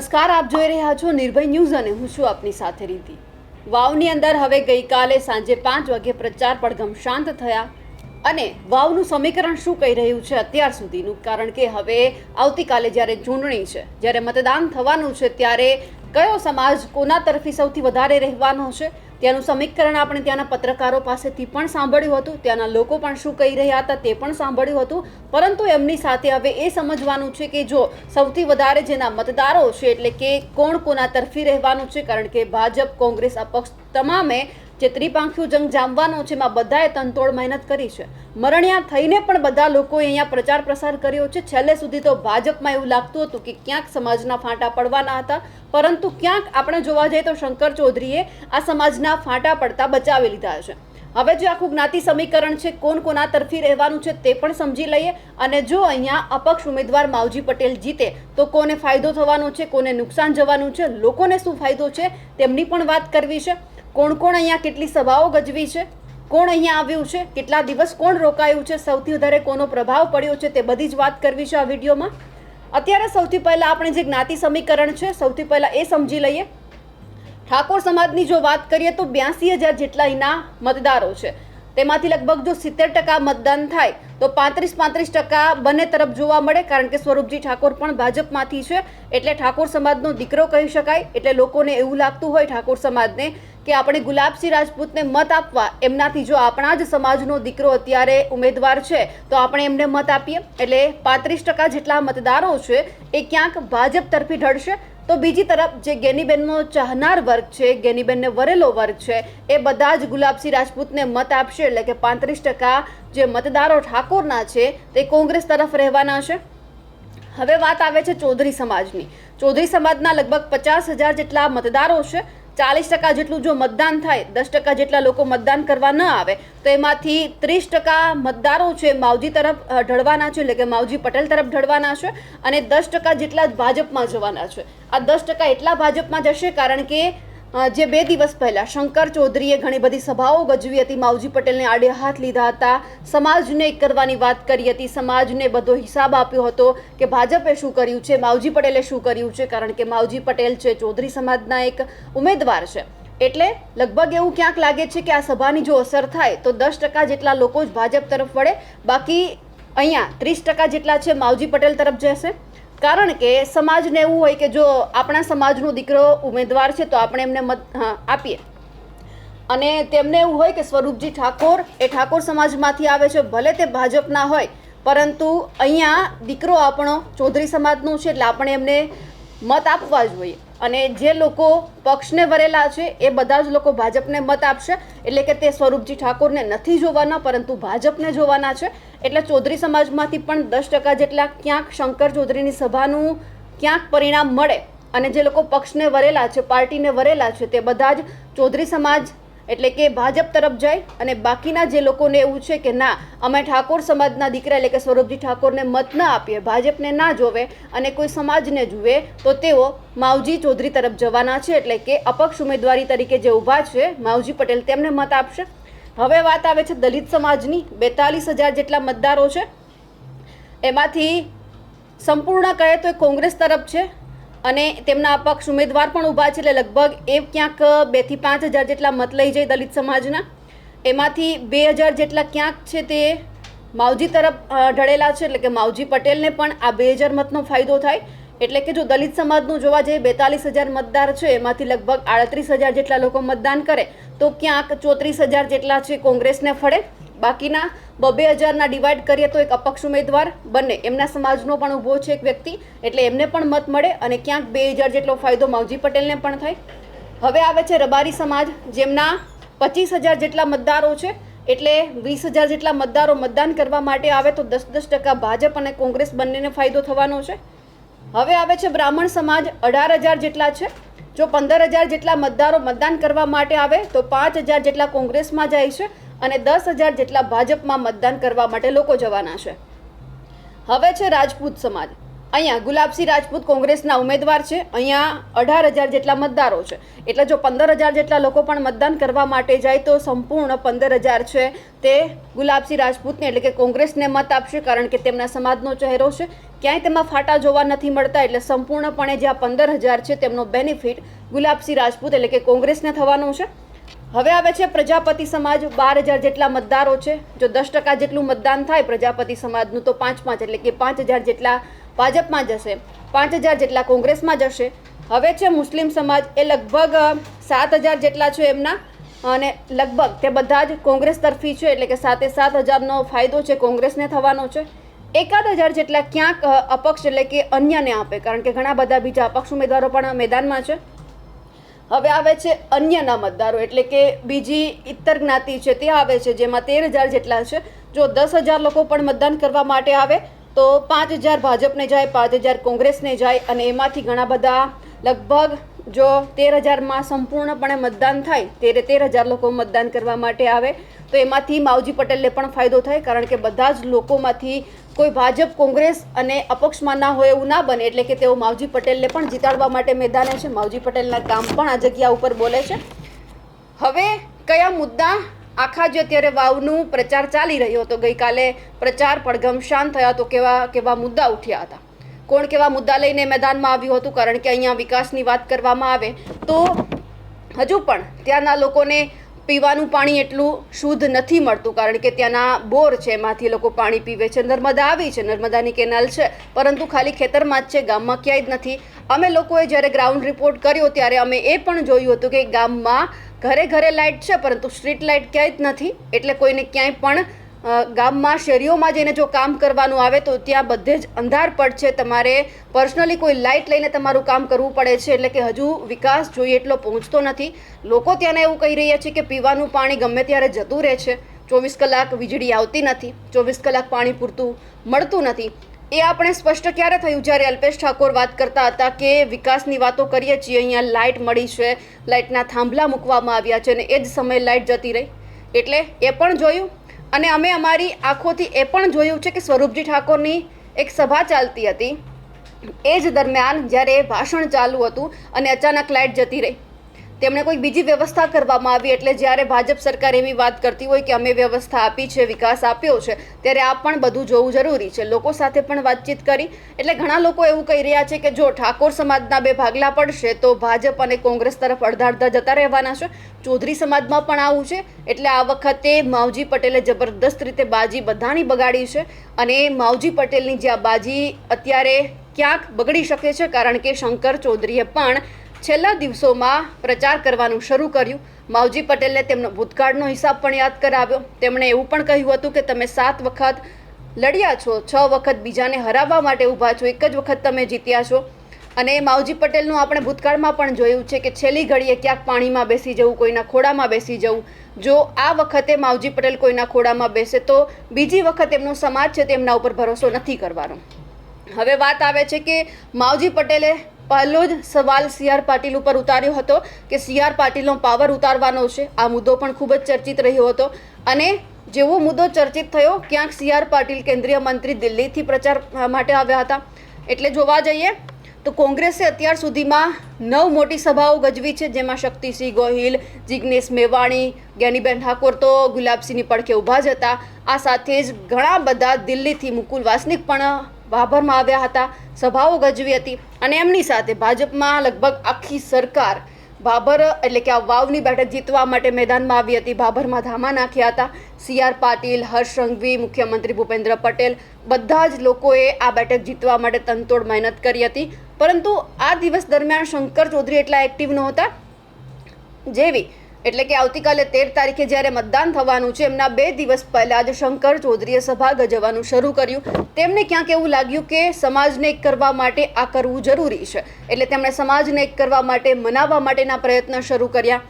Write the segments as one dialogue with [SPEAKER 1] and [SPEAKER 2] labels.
[SPEAKER 1] નમસ્કાર, આપ જોઈ રહ્યા છો નિર્ભય ન્યૂઝ અને હું છું આપની સાથે રીતિ. વાવની અંદર હવે ગઈકાલે સાંજે પાંચ વાગે પ્રચાર પડઘમ શાંત થયા અને વાવનું સમીકરણ શું કહી રહ્યું છે અત્યાર સુધીનું? કારણ કે હવે આવતીકાલે જ્યારે ચૂંટણી છે, જ્યારે મતદાન થવાનું છે, ત્યારે કયો સમાજ કોના તરફી સૌથી વધારે રહેવાનો છે? ત્યાંનું સમીકરણ આપણે ત્યાંના પત્રકારો પાસેથી પણ સાંભળ્યું હતું. ત્યાંના લોકો પણ શું કહી રહ્યા હતા તે પણ સાંભળ્યું હતું. પરંતુ એમની સાથે હવે એ સમજવાનું છે કે જો સૌથી વધારે જેના મતદારો છે એટલે કે કોણ કોના તરફી રહેવાનું છે? કારણ કે ભાજપ, કોંગ્રેસ અપક્ષ તમામે જે ત્રિપાંખ્યું જંગ જામવાનો છે, એમાં બધાએ તનતોડ મહેનત કરી છે. મરણિયા થઈને પણ બધા લોકોએ અહીંયા પ્રચાર પ્રસાર કર્યો છે. છેલ્લે સુધી તો ભાજપમાં એવું લાગતું હતું કે ક્યાંક સમાજના ફાંટા પડવાના હતા. પરંતુ ક્યાંક આપણે જોવા જઈએ તો શંકર ચૌધરીએ આ સમાજના ફાંટા પડતા બચાવી લીધા છે. હવે જે આખું જ્ઞાતિ સમીકરણ છે, કોણ કોના તરફી રહેવાનું છે તે પણ સમજી લઈએ. અને જો અહીંયા અપક્ષ ઉમેદવાર માવજી પટેલ જીતે, તો કોને ફાયદો થવાનો છે, કોને નુકસાન જવાનું છે, લોકોને શું ફાયદો છે, તેમની પણ વાત કરવી છે. કોણ કોણ અહીંયા કેટલી સભાઓ ગજવી છે? કોણ અહીંયા આવ્યું છે? કેટલા દિવસ કોણ રોકાયું છે? સૌથી વધારે કોનો પ્રભાવ પડ્યો છે તે બધી જ વાત કરવી છે આ વિડીયોમાં. અત્યારે સૌથી પહેલાં આપણે જે જ્ઞાતિ સમીકરણ છે, સૌથી પહેલાં એ સમજી લઈએ. ઠાકોર સમાજની જો વાત કરીએ તો બ્યાસી હજાર જેટલા અહીંના મતદારો છે. તેમાંથી લગભગ જો સિત્તેર ટકા મતદાન થાય, તો પાંત્રીસ પાંત્રીસ ટકા બંને તરફ જોવા મળે, કારણ કે સ્વરૂપજી ઠાકોર પણ ભાજપમાંથી છે. એટલે ઠાકોર સમાજનો દીકરો કહી શકાય, એટલે લોકોને એવું લાગતું હોય ઠાકોર સમાજને કે આપણે ગુલાબસિંહ રાજપૂતને મત આપવા, એમનાથી જો આપણા જ સમાજનો દીકરો અત્યારે ઉમેદવાર છે, તો આપણે એમને મત આપીએ? એટલે પાંત્રીસ ટકા જેટલા મતદારો છે, એ ક્યાંક ભાજપ તરફી ઢળશે. તો બીજી તરફ જે ગેનીબેનનો ચાહનાર વર્ગ છે, ગેનીબેનને વરેલો વર્ગ છે, એ બધા જ ગુલાબસિંહ રાજપૂતને મત આપશે. એટલે કે પાંત્રીસ ટકા જે મતદારો ઠાકોરના છે, તે કોંગ્રેસ તરફ રહેવાના છે. હવે વાત આવે છે ચૌધરી સમાજની. ચૌધરી સમાજના લગભગ પચાસ હજાર જેટલા મતદારો છે ચાલીસ ટકા જેટલું જો મતદાન થાય, દસ ટકા જેટલા લોકો મતદાન કરવા ન આવે, તો એમાંથી ત્રીસ ટકા મતદારો છે માવજી તરફ ઢળવાના છે, એટલે કે માવજી પટેલ તરફ ઢળવાના છે અને દસ ટકા જેટલા જ ભાજપમાં જવાના છે. આ દસ ટકા એટલા ભાજપમાં જશે કારણ કે જે બે દિવસ પહેલા શંકર ચૌધરીએ ઘણી બધી સભાઓ ગજવી હતી. માવજી પટેલને આડે હાથ લીધા હતા. સમાજને એક કરવાની વાત કરી હતી. સમાજને બધો હિસાબ આપ્યો હતો કે ભાજપે શું કર્યું છે, માવજી પટેલે શું કર્યું છે, કારણ કે માવજી પટેલ છે, ચૌધરી સમાજના એક ઉમેદવાર છે. એટલે લગભગ એવું ક્યાંક લાગે છે કે આ સભાની જો અસર થાય તો દસ ટકા જેટલા લોકો જ ભાજપ તરફ વળે. બાકી અહીંયા ત્રીસ ટકા જેટલા છે, માવજી પટેલ તરફ જશે. કારણ કે સમાજને એવું હોય કે જો આપણા સમાજનો દીકરો ઉમેદવાર છે તો આપણે એમને મત આપીએ. અને તેમને એવું હોય કે સ્વરૂપજી ઠાકોર એ ઠાકોર સમાજમાંથી આવે છે, ભલે તે ભાજપના હોય, પરંતુ અહીંયા દીકરો આપણો ચૌધરી સમાજનો છે એટલે આપણે એમને મત આપવા જોઈએ. અને જે લોકો પક્ષને વરેલા છે, એ બધા જ લોકો ભાજપને મત આપશે. એટલે કે તે સ્વરૂપજી ઠાકોરને નથી જોવાના, પરંતુ ભાજપને જોવાના છે. એટલે ચૌધરી સમાજમાંથી પણ દસ ટકા જેટલા ક્યાંક શંકર ચૌધરીની સભાનું ક્યાંક પરિણામ મળે. અને જે લોકો પક્ષને વરેલા છે, પાર્ટીને વરેલા છે, તે બધા જ ચૌધરી સમાજ એટલે કે ભાજપ તરફ જાય અને બાકીના જે લોકોને એવું છે કે ના, અમે ઠાકોર સમાજના દીકરા એટલે કે સ્વરૂપજી ઠાકોરને મત ન આપીએ, ભાજપને ના જોવે અને કોઈ સમાજને જુએ, તો તેઓ માવજી ચૌધરી તરફ જવાના છે એટલે કે અપક્ષ ઉમેદવારી તરીકે જે ઊભા છે, માવજી પટેલ તેમને મત આપશે. હવે વાત આવે છે દલિત સમાજની, બેતાલીસ હજાર જેટલા મતદારો છે. એમાંથી સંપૂર્ણ કહે તો એ કોંગ્રેસ તરફ છે અને તેમના અપક્ષ ઉમેદવાર પણ ઊભા છે એટલે લગભગ એ ક્યાંક બેથી પાંચ હજાર જેટલા મત લઈ જાય દલિત સમાજના. એમાંથી બે હજાર જેટલા ક્યાંક છે તે માવજી તરફ ઢળેલા છે એટલે કે માવજી પટેલને પણ આ બે હજાર મતનો ફાયદો થાય. એટલે કે જો દલિત સમાજનું જોવા જઈએ બેતાલીસ હજાર મતદાર છે, એમાંથી લગભગ આડત્રીસ હજાર જેટલા લોકો મતદાન કરે, તો ક્યાંક ચોત્રીસ હજાર જેટલા છે કોંગ્રેસને ફળે. બાકીના બબે હજારના ડિવાઈડ કરીએ તો એક અપક્ષ ઉમેદવાર બંને. એમના સમાજનો પણ ઊભો છે એક વ્યક્તિ, એટલે એમને પણ મત મળે અને ક્યાંક બે હજાર જેટલો ફાયદો માવજી પટેલને પણ થાય. હવે આવે છે રબારી સમાજ, જેમના પચીસ હજાર જેટલા મતદારો છે, એટલે વીસ હજાર જેટલા મતદારો મતદાન કરવા માટે આવે તો દસ દસ ટકા ભાજપ અને કોંગ્રેસ બંનેને ફાયદો થવાનો છે. હવે આવે છે બ્રાહ્મણ સમાજ, અઢાર હજાર જેટલા છે જો પંદર હજાર જેટલા મતદારો મતદાન કરવા માટે આવે, તો પાંચ હજાર જેટલા કોંગ્રેસમાં જાય છે અને દસ હજાર જેટલા ભાજપમાં મતદાન કરવા માટે લોકો જવાના છે. હવે છે રાજપૂત સમાજ. અહીંયા ગુલાબસિંહ રાજપૂત કોંગ્રેસના ઉમેદવાર છે. અહીંયા અઢાર હજાર જેટલા મતદારો છે. એટલે જો પંદર હજાર જેટલા લોકો પણ મતદાન કરવા માટે જાય તો સંપૂર્ણ પંદર હજાર છે તે ગુલાબસિંહ રાજપૂતને એટલે કે કોંગ્રેસને મત આપશે કારણ કે તેમના સમાજનો ચહેરો છે. ક્યાંય તેમાં ફાટા જોવા નથી મળતા એટલે સંપૂર્ણપણે જે આ પંદર હજાર છે તેમનો બેનિફિટ ગુલાબસિંહ રાજપૂત એટલે કે કોંગ્રેસને થવાનો છે. હવે આવે છે પ્રજાપતિ સમાજ. બાર હજાર જેટલા મતદારો છે. જો દસ ટકા જેટલું મતદાન થાય પ્રજાપતિ સમાજનું તો પાંચ પાંચ એટલે કે પાંચ હજાર જેટલા ભાજપમાં જશે. પાંચ હજાર જેટલા કોંગ્રેસમાં જશે. હવે છે મુસ્લિમ સમાજ એ લગભગ સાત હજાર જેટલા છે એમના. અને લગભગ તે બધા જ કોંગ્રેસ તરફી છે, એટલે કે સાતે સાત હજારનો ફાયદો છે કોંગ્રેસને થવાનો છે. એકાદ હજાર જેટલા ક્યાંક અપક્ષ એટલે કે અન્યને આપે. કારણ કે ઘણા બધા બીજા અપક્ષ ઉમેદવારો પણ મેદાનમાં છે. હવે આવે છે અન્યના મતદારો, એટલે કે બીજી ઇતર જ્ઞાતિ છે તે આવે છે, જેમાં તેર હજાર જેટલા છે. જો દસ હજાર લોકો પણ મતદાન કરવા માટે આવે તો પાંચ હજાર ભાજપને જાય, પાંચ હજાર કોંગ્રેસને જાય અને એમાંથી ઘણા બધા લગભગ જો તેર હજારમાં સંપૂર્ણપણે મતદાન થાય તેરે તેર હજાર લોકો મતદાન કરવા માટે આવે. તો એમાંથી માવજી પટેલને પણ ફાયદો થાય, કારણ કે બધા જ લોકોમાંથી કોઈ ભાજપ, કોંગ્રેસ અને અપક્ષમાં ના હોય એવું ના બને, એટલે કે તેઓ માવજી પટેલને પણ જીતાડવા માટે મેદાને છે. માવજી પટેલના કામ પણ આ જગ્યા ઉપર બોલે છે. હવે કયા મુદ્દા આખા જે અત્યારે વાવનું પ્રચાર ચાલી રહ્યો હતો, ગઈકાલે પ્રચાર પડઘમ શાંત થયા તો કેવા કેવા મુદ્દા ઉઠ્યા હતા? કોણ કેવા મુદ્દા લઈને મેદાનમાં આવ્યું હતું? કારણ કે અહીંયા વિકાસની વાત કરવામાં આવે તો હજુ પણ ત્યાંના લોકોને પીવાનું પાણી એટલું શુદ્ધ નથી મળતું, કારણ કે ત્યાંના બોર છે, એમાંથી લોકો પાણી પીવે છે. નર્મદા આવી છે, નર્મદાની કેનાલ છે, પરંતુ ખાલી ખેતરમાં જ છે, ગામમાં ક્યાંય જ નથી. અમે લોકોએ જ્યારે ગ્રાઉન્ડ રિપોર્ટ કર્યો, ત્યારે અમે એ પણ જોયું હતું કે ગામમાં ઘરે ઘરે લાઇટ છે, પરંતુ સ્ટ્રીટ લાઇટ ક્યાંય જ નથી, એટલે કોઈને ક્યાંય પણ ગામમાં શેરીઓમાં જઈને જો કામ કરવાનું આવે તો ત્યાં બધે જ અંધારપટ છે તમારે પર્સનલી કોઈ લાઇટ લઈને તમારું કામ કરવું પડે છે એટલે કે હજુ વિકાસ જોઈએ એટલો પહોંચતો નથી. લોકો ત્યાંને એવું કહી રહ્યા છે કે પીવાનું પાણી ગમે ત્યારે જતું રહે છે. ચોવીસ કલાક વીજળી આવતી નથી. ચોવીસ કલાક પાણી પૂરતું મળતું નથી. એ આપણે સ્પષ્ટ ક્યારે થયું? જ્યારે અલ્પેશ ઠાકોર વાત કરતા હતા કે વિકાસની વાતો કરીએ છીએ, અહીંયા લાઇટ મળી છે, લાઇટના થાંભલા મૂકવામાં આવ્યા છે અને એ જ સમયે લાઇટ જતી રહી. એટલે એ પણ જોયું? અને અમે અમારી આંખોથી એ પણ જોયું છે કે સ્વરૂપજી ઠાકોરની એક સભા ચાલતી હતી. એ જ દરમિયાન જ્યારે ભાષણ ચાલુ હતું અને અચાનક લાઇટ જતી રહી. તેમણે કોઈ બીજી વ્યવસ્થા કરવામાં આવી એટલે જ્યારે ભાજપ સરકાર એવી વાત કરતી હોય કે અમે વ્યવસ્થા આપી છે, વિકાસ આપ્યો છે, ત્યારે આ પણ બધું જોવું જરૂરી છે. લોકો સાથે પણ વાતચીત કરી. એટલે ઘણા લોકો એવું કહી રહ્યા છે કે જો ઠાકોર સમાજના બે ભાગલા પડશે તો ભાજપ અને કોંગ્રેસ તરફ અડધા અડધા જતા રહેવાના છે. ચૌધરી સમાજમાં પણ આવું છે. એટલે આ વખતે માવજી પટેલે જબરદસ્ત રીતે બાજી બધાની બગાડી છે અને માવજી પટેલની જે આ બાજી અત્યારે ક્યાંક બગડી શકે છે કારણ કે શંકર ચૌધરીએ પણ છેલ્લા દિવસોમાં પ્રચાર કરવાનું શરૂ કર્યું. માવજી પટેલને તેમનો ભૂતકાળનો હિસાબ પણ યાદ કરાવ્યો. તેમણે એવું પણ કહ્યું હતું કે તમે સાત વખત લડ્યા છો, છ વખત બીજાને હરાવવા માટે ઊભા છો, એક જ વખત તમે જીત્યા છો. અને માવજી પટેલનું આપણે ભૂતકાળમાં પણ જોયું છે કે છેલ્લી ઘડીએ ક્યાંક પાણીમાં બેસી જવું, કોઈના ખોડામાં બેસી જવું. જો આ વખતે માવજી પટેલ કોઈના ખોડામાં બેસે તો બીજી વખત એમનો સમાજ છે તેમના ઉપર ભરોસો નથી કરવાનો. હવે વાત આવે છે કે માવજી પટેલે પહેલો જ સવાલ સી આર પાટીલ ઉપર ઉતાર્યો હતો કે સી આર પાટીલનો પાવર ઉતારવાનો છે. આ મુદ્દો પણ ખૂબ જ ચર્ચિત રહ્યો હતો. અને જેવો મુદ્દો ચર્ચિત થયો, ક્યાંક સી આર પાટીલ કેન્દ્રીય મંત્રી દિલ્હીથી પ્રચાર માટે આવ્યા હતા. એટલે જોવા જઈએ, તો કોંગ્રેસે અત્યાર સુધીમાં નવ મોટી સભાઓ ગજવી છે, જેમાં શક્તિસિંહ ગોહિલ, જિગ્નેશ મેવાણી, જ્ઞાનીબેન ઠાકોર તો ગુલાબસિંહની પડખે ઊભા જ હતા. આ સાથે જ ઘણા બધા દિલ્હીથી મુકુલ વાસનિક પણ બાભરમાં આવ્યા હતા, સભાઓ ગજવી હતી અને એમની સાથે ભાજપમાં લગભગ આખી સરકાર બાબર એટલે કે આ વાવની બેઠક જીતવા માટે મેદાનમાં આવી હતી. બાબરમાં ધામા નાખ્યા હતા. સી આર પાટીલ, હર્ષ સંઘવી મુખ્યમંત્રી ભૂપેન્દ્ર પટેલ બધા જ લોકોએ આ બેઠક જીતવા માટે તનતોડ મહેનત કરી હતી. પરંતુ આ દિવસ દરમિયાન શંકર ચૌધરી એટલા એક્ટિવ નહોતા જેવી એટલે કે આવતીકાલે તેર તારીખે જ્યારે મતદાન થવાનું છે, એમના બે દિવસ પહેલાં જ શંકર ચૌધરીએ સભા ગજવાનું શરૂ કર્યું. તેમને ક્યાંક એવું લાગ્યું કે સમાજને એક કરવા માટે આ કરવું જરૂરી છે. એટલે તેમણે સમાજને એક કરવા માટે, મનાવવા માટેના પ્રયત્ન શરૂ કર્યા.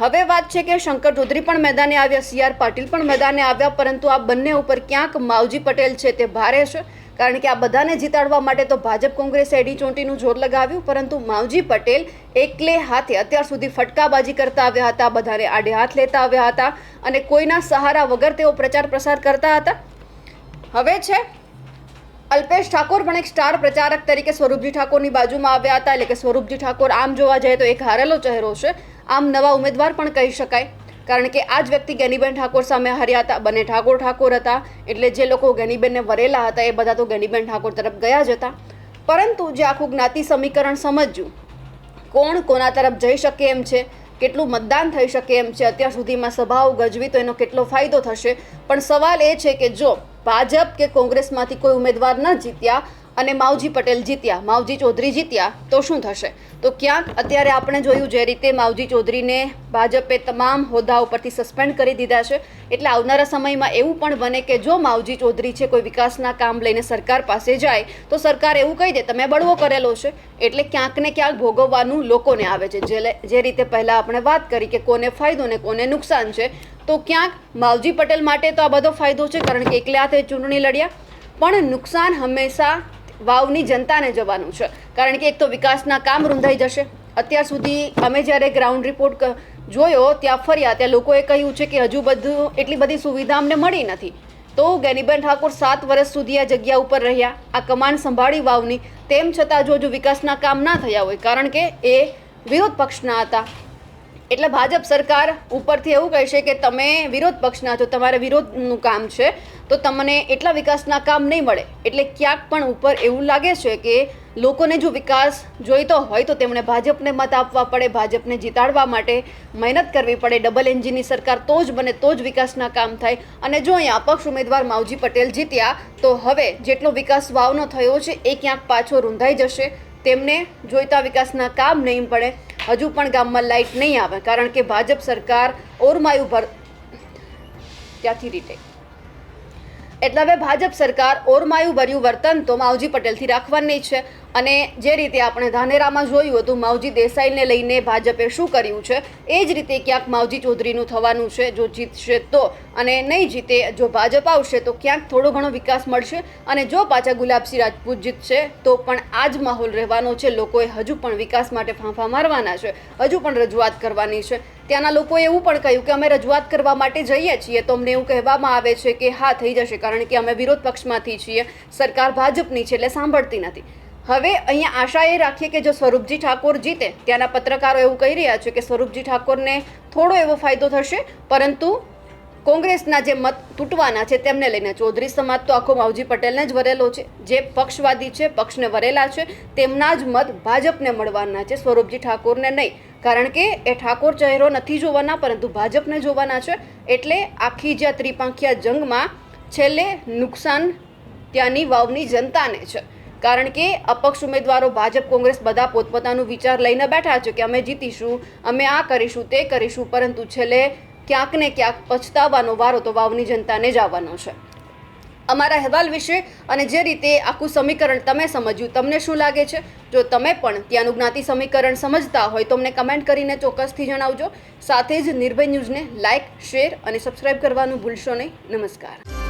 [SPEAKER 1] હવે વાત છે કે શંકર ચૌધરી પણ મેદાને આવ્યા, સી આર પાટીલ પણ મેદાને આવ્યા, પરંતુ આ બંને ઉપર ક્યાંક માવજી પટેલ છે તે ભારે છે. કારણ કે આ બધાને જીતાડવા માટે તો ભાજપ કોંગ્રેસે એડી ચોંટીનું જોર લગાવ્યું, પરંતુ માવજી પટેલ એકલે હાથે અત્યાર સુધી ફટકાબાજી કરતા આવ્યા હતા, બધાને આડે હાથ લેતા આવ્યા હતા અને કોઈના સહારા વગર તેઓ પ્રચાર પ્રસાર કરતા હતા. હવે છે, અલ્પેશ ઠાકોર પણ એક સ્ટાર પ્રચારક તરીકે સ્વરૂપજી ઠાકોરની બાજુમાં આવ્યા હતા, એટલે કે સ્વરૂપજી ઠાકોર આમ જોવા જઈએ તો એક હારેલો ચહેરો છે. આમ નવા ઉમેદવાર પણ કહી શકાય. કારણ કે આ જ વ્યક્તિ ગેનીબેન ઠાકોર સામે હર્યા હતા. બંને ઠાકોર ઠાકોર હતા. એટલે જે લોકો ગેનીબેનને વરેલા હતા એ બધા તો ગેનીબેન ઠાકોર તરફ ગયા જ હતા. પરંતુ જે આખું જ્ઞાતિ સમીકરણ સમજ્યું, કોણ કોના તરફ જઈ શકે એમ છે, કેટલું મતદાન થઈ શકે એમ છે, અત્યાર સુધીમાં સભાઓ ગજવી તો એનો કેટલો ફાયદો થશે? પણ સવાલ એ છે કે જો ભાજપ કે કોંગ્રેસમાંથી કોઈ ઉમેદવાર ન જીત્યા અને માવજી પટેલ જીત્યા, માવજી ચૌધરી જીત્યા, તો શું થશે? તો ક્યાંક અત્યારે આપણે જોયું જે રીતે માવજી ચૌધરીને ભાજપે તમામ હોદ્દા ઉપરથી સસ્પેન્ડ કરી દીધા છે. એટલે આવનારા સમયમાં એવું પણ બને કે જો માવજી ચૌધરી છે, કોઈ વિકાસના કામ લઈને સરકાર પાસે જાય, તો સરકાર એવું કહી દે, તમે બળવો કરેલો છે. એટલે ક્યાંક ને ક્યાંક ભોગવવાનું લોકોને આવે છે. જે રીતે પહેલાં આપણે વાત કરી કે કોને ફાયદો ને કોને નુકસાન છે, તો ક્યાંક માવજી પટેલ માટે તો આ બધો ફાયદો છે, કારણ કે એકલા હાથે ચૂંટણી લડ્યા. પણ નુકસાન હંમેશા વાવની જનતાને જવાનું છે. કારણ કે એક તો વિકાસના કામ રૂંધાઈ જશે. અત્યાર સુધી અમે જ્યારે ગ્રાઉન્ડ રિપોર્ટ જોયો, ત્યાં ફર્યા, ત્યાં લોકોએ કહ્યું છે કે હજુ બધું, એટલી બધી સુવિધા અમને મળી નથી. તો ગેનીબેન ઠાકોર સાત વર્ષ સુધી આ જગ્યા ઉપર રહ્યા, આ કમાન સંભાળી વાવની. તેમ છતાં જો હજુ વિકાસના કામ ના થયા હોય, કારણ કે એ વિરોધ પક્ષના હતા. એટલે ભાજપ સરકાર ઉપરથી એવું કહેશે કે તમે વિરોધ પક્ષના છો, તમારે વિરોધનું કામ છે, તો તમને એટલા વિકાસના કામ નહીં મળે. એટલે ક્યાંક પણ ઉપર એવું લાગે છે કે લોકોને જો વિકાસ જોઈતો હોય તો તેમણે ભાજપને મત આપવા પડે, ભાજપને જીતાડવા માટે મહેનત કરવી પડે. ડબલ એન્જિનની સરકાર તો જ બને, તો જ વિકાસના કામ થાય. અને જો અહીંયા અપક્ષ ઉમેદવાર માવજી પટેલ જીત્યા, તો હવે જેટલો વિકાસ વાવનો થયો છે, એ ક્યાંક પાછો રૂંધાઈ જશે. તેમને જોઈતા વિકાસના કામ નહીં પડે. હજુ પણ ગામમાં લાઇટ નહીં આવે કારણ કે ભાજપ સરકાર ઓરમાયું ભર ત્યાંથી રીતે એટલે હવે ભાજપ સરકાર ઓરમાયું ભર્યું વર્તન તો માવજી પટેલથી રાખવાની છે. અને જે રીતે આપણે ધાનેરામાં જોયું હતું, માવજી દેસાઈને લઈને ભાજપે શું કર્યું છે, એ જ રીતે ક્યાંક માવજી ચૌધરીનું થવાનું છે, જો જીતશે તો. અને નહીં જીતે, જો ભાજપ આવશે તો ક્યાંક થોડો ઘણો વિકાસ મળશે. અને જો પાછા ગુલાબસિંહ રાજપૂત જીતશે, તો પણ આ જ માહોલ રહેવાનો છે. લોકોએ હજુ પણ વિકાસ માટે ફાંફા મારવાના છે. હજુ પણ રજૂઆત કરવાની છે. ત્યાંના લોકોએ એવું પણ કહ્યું કે અમે રજૂઆત કરવા માટે જઈએ છીએ. તો અમને એવું કહેવામાં આવે છે કે હા, થઈ જશે, કારણ કે અમે વિરોધ પક્ષમાંથી છીએ. સરકાર ભાજપની છે એટલે સાંભળતી નથી. હવે અહીંયા આશા એ રાખીએ કે જો સ્વરૂપજી ઠાકોર જીતે, ત્યાંના પત્રકારો એવું કહી રહ્યા છે કે સ્વરૂપજી ઠાકોરને થોડો એવો ફાયદો થશે, પરંતુ કોંગ્રેસના જે મત તૂટવાના છે તેમને લઈને ચૌધરી સમાજ તો આખો માવજી પટેલને જ વરેલો છે. જે પક્ષવાદી છે, પક્ષને વરેલા છે, તેમના જ મત ભાજપને મળવાના છે. સ્વરૂપજી ઠાકોરને નહીં. કારણ કે એ ઠાકોર ચહેરો નથી જોવાના, પરંતુ ભાજપને જોવાના છે. એટલે આખી જે ત્રિપાંખિયા જંગમાં છેલ્લે નુકસાન ત્યાંની વાવની જનતાને છે. કારણ કે અપક્ષ ઉમેદવારો ભાજપ, કોંગ્રેસ બધા પોતપોતાનું વિચાર લઈને બેઠા છે કે અમે જીતીશું, અમે આ કરીશું, તે કરીશું, પરંતુ છેલ્લે ક્યાંક ને ક્યાંક પછતાવાનો વારો તો વાવની જનતાને જ આવવાનો છે. અમારા અહેવાલ વિશે અને જે રીતે આખું સમીકરણ તમે સમજ્યું, તમને શું લાગે છે? જો તમે પણ ત્યાંનું જ્ઞાતિ સમીકરણ સમજતા હોય તો અમને કમેન્ટ કરીને ચોક્કસથી જણાવજો. સાથે જ નિર્ભય ન્યૂઝને લાઇક શેર અને સબસ્ક્રાઇબ કરવાનું ભૂલશો નહીં. નમસ્કાર.